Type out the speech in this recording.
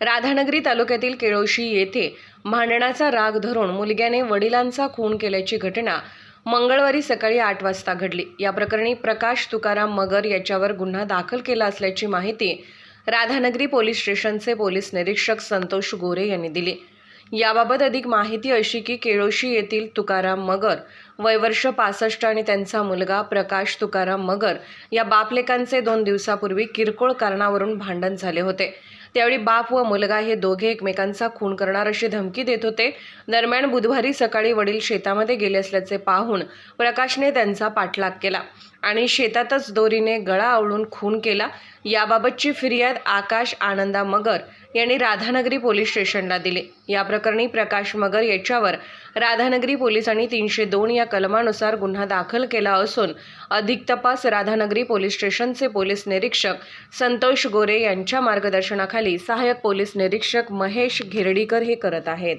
राधानगरी तालुक्यातील केळोशी येथे भांडणाचा राग धरून मुलग्याने वडिलांचा खून केल्याची घटना मंगळवारी सकाळी आठ वाजता घडली. या प्रकरणी प्रकाश तुकाराम मगर याच्यावर गुन्हा दाखल केला असल्याची माहिती राधानगरी पोलीस स्टेशनचे पोलीस निरीक्षक संतोष गोरे यांनी दिली. याबाबत अधिक माहिती अशी की केळोशी येथील तुकाराम मगर वयवर्ष पासष्ट आणि त्यांचा मुलगा प्रकाश तुकाराम मगर या बापलेकांचे दोन दिवसापूर्वी किरकोळ कारणावरून भांडण झाले होते. त्यावेळी बाप व मुलगा हे दोघे एकमेकांचा खून करणार अशी धमकी देत होते. दरम्यान बुधवारी सकाळी वडील शेतामध्ये गेले असल्याचे पाहून प्रकाशने त्यांचा पाठलाग केला आणि शेतातच दोरीने गळा आवळून खून केला. याबाबतची फिर्याद आकाश आनंदा मगर यांनी राधानगरी पोलीस स्टेशनला दिली. या प्रकरणी प्रकाश मगर याच्यावर राधानगरी पोलिसांनी तीनशे दोन या कलमानुसार गुन्हा दाखल केला असून अधिक तपास राधानगरी पोलीस स्टेशनचे पोलीस निरीक्षक संतोष गोरे यांच्या मार्गदर्शनाखाली सहाय्यक पोलीस निरीक्षक महेश घिरडीकर हे करत आहेत.